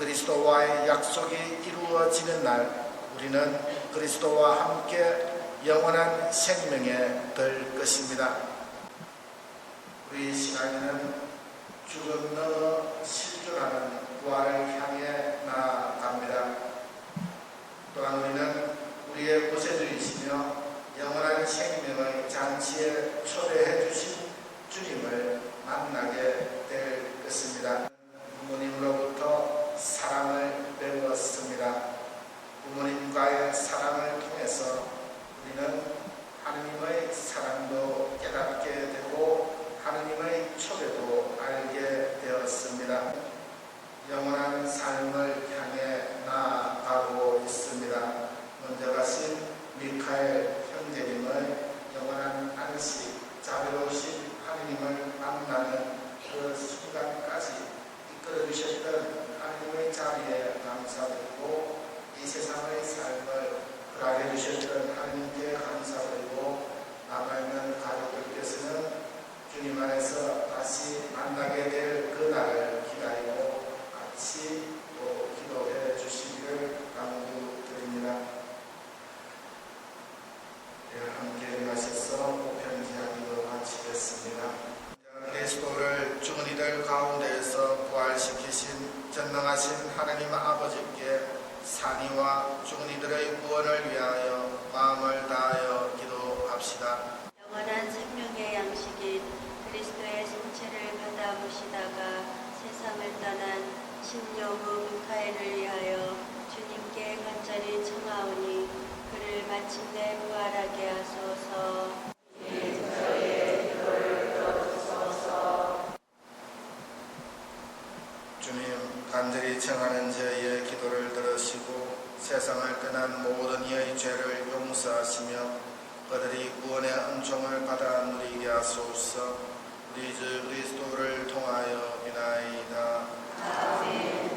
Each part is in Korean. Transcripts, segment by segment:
그리스도와의 약속이 이루어지는 날 우리는 그리스도와 함께 영원한 생명에 들 것입니다. 우리 시간에는 죽음 넘어 실존하는 부활을 향해 나아갑니다. 또한 우리는 우리의 구세주이시며 영원한 생명의 잔치에 초대해 주신 주님을 만나게 될 것입니다. 부모님으로 간절히 청하는 저희의 기도를 들으시고 세상을 떠난 모든 이의 죄를 용서하시며 그들이 구원의 은총을 받아 누리게 하소서 우리 주 그리스도를 통하여 비나이다. 아멘.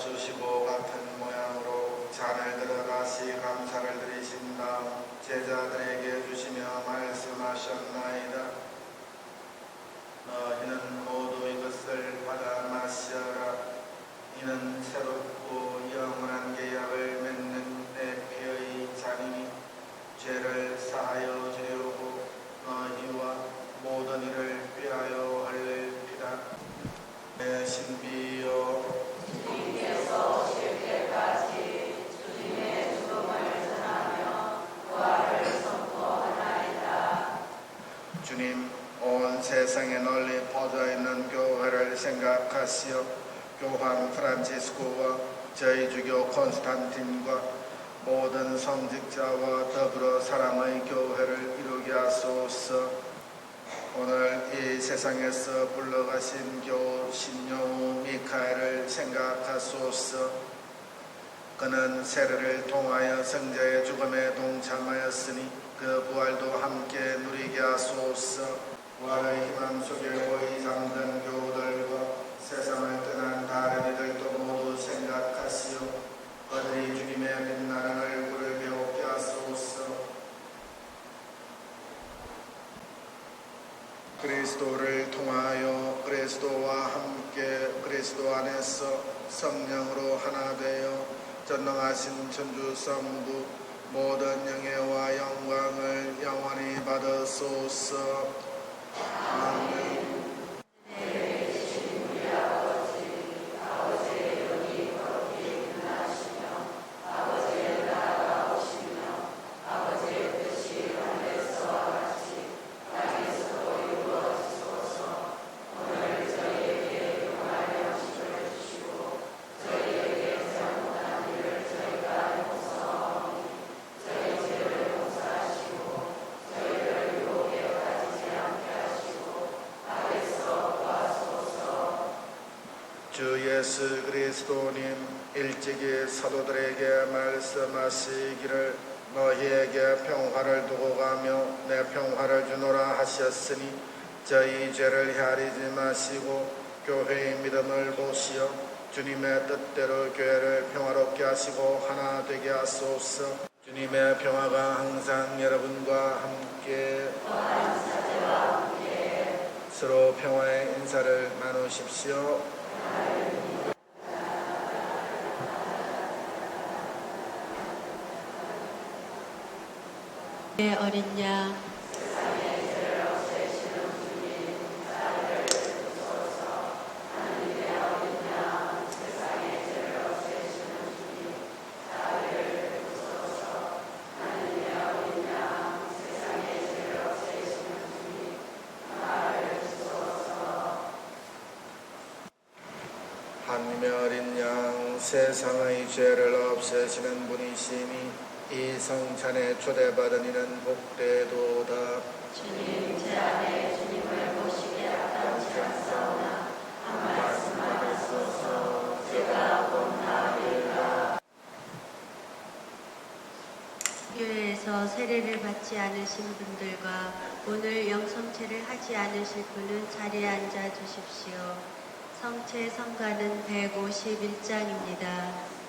쑤시고 같은 모양으로 잔을 들어 다시 감사를 드리신다. 제자들에게 주시 세상에 널리 퍼져 있는 교회를 생각하시어 교황 프란치스코와 저희 주교 콘스탄틴과 모든 성직자와 더불어 사랑의 교회를 이루게 하소서. 오늘 이 세상에서 불러가신 교 신용우 미카엘을 생각하소서. 그는 세례를 통하여 성자의 죽음에 동참하였으니 그 부활도 함께 누리게 하소서. 부활의 희망 속에 거의 잠든 교우들과 세상을 떠난 다른 이들도 모두 생각하시오. 그들이 주님의 빛나는 얼굴을 배우게 하소서. 그리스도를 통하여 그리스도와 함께 그리스도 안에서 성령으로 하나 되어 전능하신 천주 성부 모든 영예와 영광을 영원히 받으소서. 아멘. 주 예수 그리스도님 일찍이 사도들에게 말씀하시기를 너희에게 평화를 두고 가며 내 평화를 주노라 하셨으니 저희 죄를 헤아리지 마시고 교회의 믿음을 보시어 주님의 뜻대로 교회를 평화롭게 하시고 하나 되게 하소서 주님의 평화가 항상 여러분과 함께 서로 평화의 인사를 나누십시오. 어린 양. 하늘의 어린 양 세상의 죄를 없애시는 분이시니 이 성찬에 초대받은 이는 복되도다 주님 제 안에 주님을 모시게 합당치 않사오나 한 말씀만 하소서 제가 곧 나으리라 교회에서 세례를 받지 않으신 분들과 오늘 영성체를 하지 않으실 분은 자리에 앉아 주십시오. 성체 성가는 151장입니다.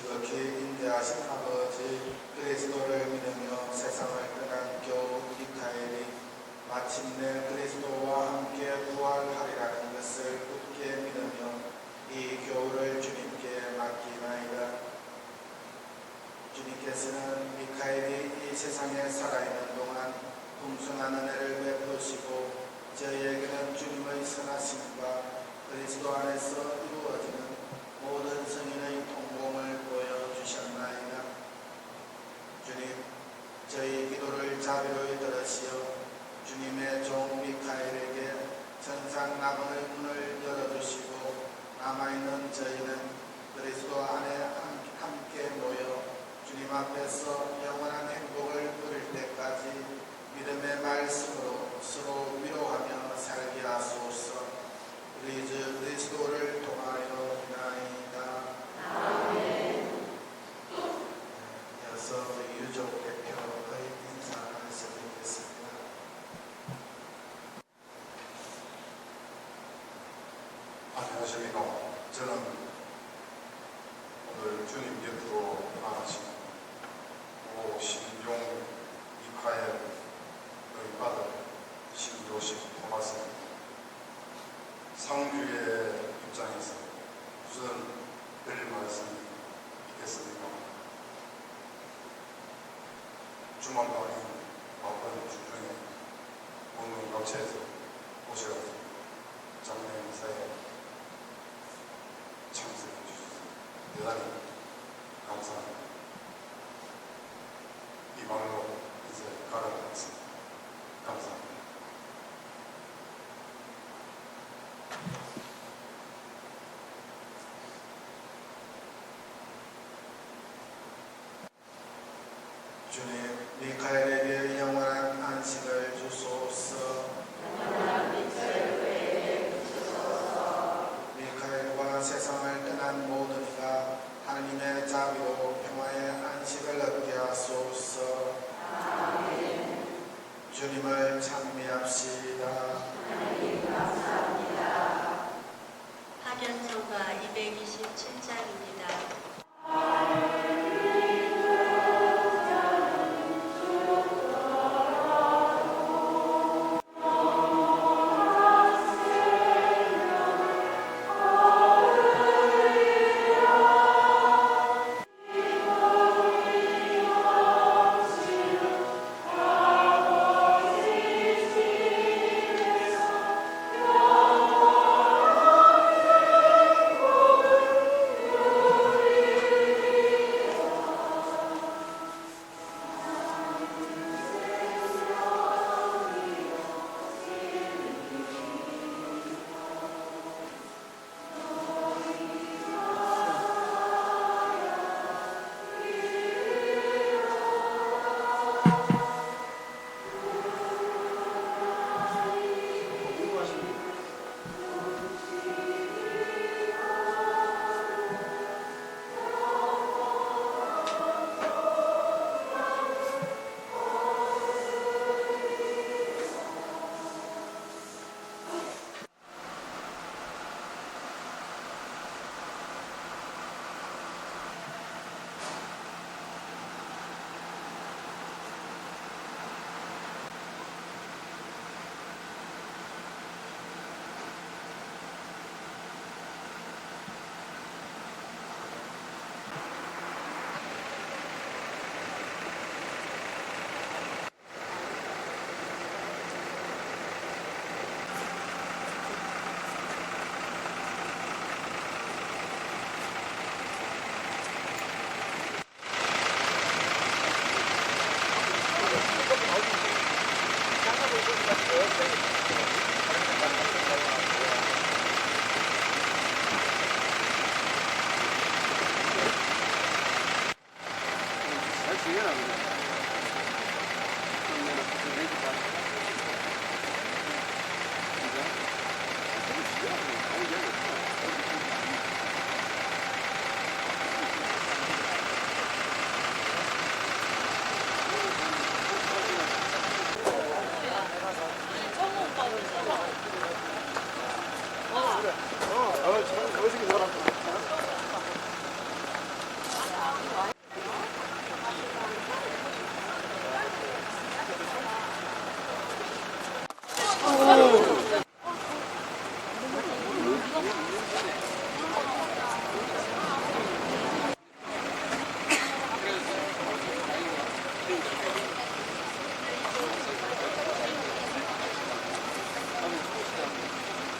지극히 인대하신 아버지 그리스도를 믿으며 세상을 떠난 교우 미카엘이 마침내 그리스도와 함께 부활하리라는 것을 굳게 믿으며 이 교우를 주님께 맡기나이다. 주님께서는 미카엘이 이 세상에 살아있는 동안 풍성한 은혜를 베푸시고 저희에게는 주님의 선하심과 그리스도 안에서 이루어지는 모든 성 하나님 저희 기도를 자비로 들으시어 주님의 종 미카엘에게 천상 나무의 문을 열어주시고 남아있는 저희는 그리스도 안에 함께 모여 주님 앞에서 영원한 행복을 누릴 때까지 믿음의 말씀으로 서로 위로하며 살게 하소서. 우리 주 그리스도를 저